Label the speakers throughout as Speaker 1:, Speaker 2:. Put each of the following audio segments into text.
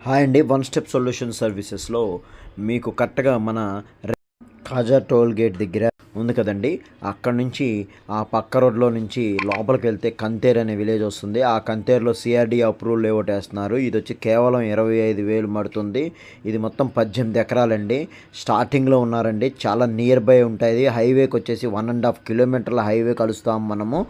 Speaker 1: Hi అండి one step solution సర్వీసెస్లో మీకు కరెక్ట్గా మన ఖాజా కాజా టోల్ గేట్ దగ్గర ఉంది కదండి. అక్కడ నుంచి ఆ పక్క రోడ్లో నుంచి లోపలికి వెళ్తే కంతేర్ అనే విలేజ్ వస్తుంది. ఆ కంతేర్లో సిఆర్డి అప్రూవల్ లేఅవుట్ వేస్తున్నారు. ఇది వచ్చి కేవలం ఇరవై ఐదు వేలు పడుతుంది ఇది మొత్తం పద్దెనిమిది ఎకరాలండి. స్టార్టింగ్లో ఉన్నారండి. చాలా నియర్ బై ఉంటుంది హైవేకి వచ్చేసి వన్ అండ్ హాఫ్ కిలోమీటర్ల హైవే కలుస్తాం మనము.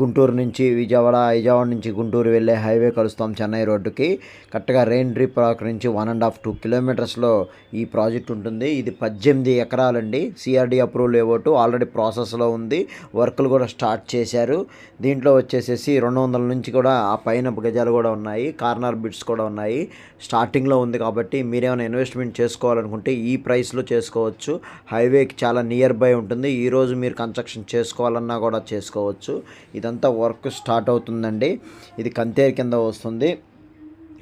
Speaker 1: గుంటూరు నుంచి విజయవాడ విజయవాడ నుంచి గుంటూరు వెళ్ళే హైవే కలుస్తాం చెన్నై రోడ్డుకి. కరెక్ట్గా రెయిన్ డ్రీ పార్క్ నుంచి వన్ అండ్ హాఫ్ టూ కిలోమీటర్స్లో ఈ ప్రాజెక్ట్ ఉంటుంది. ఇది పద్దెనిమిది ఎకరాలండి సిఆర్డి అప్రూవల్ లేఅవుట్ ఆల్రెడీ ప్రాసెస్లో ఉంది. వర్కులు కూడా స్టార్ట్ చేశారు. దీంట్లో వచ్చేసేసి రెండు వందల నుంచి కూడా ఆ పైన గజాలు కూడా ఉన్నాయి. కార్నర్ బిట్స్ కూడా ఉన్నాయి. స్టార్టింగ్లో ఉంది కాబట్టి మీరేమైనా ఇన్వెస్ట్మెంట్ చేసుకోవాలనుకుంటే ఈ ప్రైస్లో చేసుకోవచ్చు. హైవేకి చాలా నియర్ బై ఉంటుంది. ఈరోజు మీరు కన్స్ట్రక్షన్ చేసుకోవాలన్నా కూడా చేసుకోవచ్చు. ఇదంతా వర్క్ స్టార్ట్ అవుతుందండి. ఇది కంతేరు కింద వస్తుంది.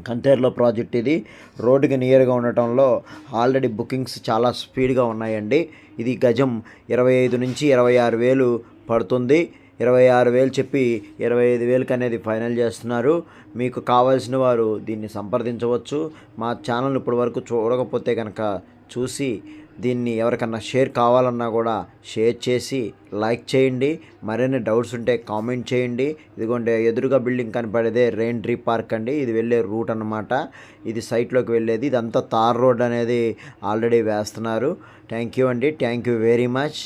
Speaker 1: కంతేరులో ప్రాజెక్ట్ ఇది. రోడ్డుకి నియర్గా ఉండటంలో ఆల్రెడీ బుకింగ్స్ చాలా స్పీడ్గా ఉన్నాయండి. ఇది గజం ఇరవై ఐదు నుంచి ఇరవై ఆరు వేలు పడుతుంది. ఇరవై ఆరు వేలు చెప్పి ఇరవై ఐదు వేలకు అనేది ఫైనల్ చేస్తున్నారు. మీకు కావాల్సిన వారు దీన్ని సంప్రదించవచ్చు. మా ఛానల్ ఇప్పటి వరకు చూడకపోతే కనుక చూసి దీన్ని ఎవరికన్నా షేర్ కావాలన్నా కూడా షేర్ చేసి లైక్ చేయండి. మరిన్ని డౌట్స్ ఉంటే కామెంట్ చేయండి. ఇదిగోండి ఎదురుగా బిల్డింగ్ కనపడేదే రెయిన్ ట్రీ పార్క్ అండి. ఇది వెళ్ళే రూట్ అన్నమాట. ఇది సైట్లోకి వెళ్ళేది. ఇదంతా తార్ రోడ్ అనేది ఆల్రెడీ వేస్తున్నారు. థ్యాంక్ యూ అండి. Thank you very much.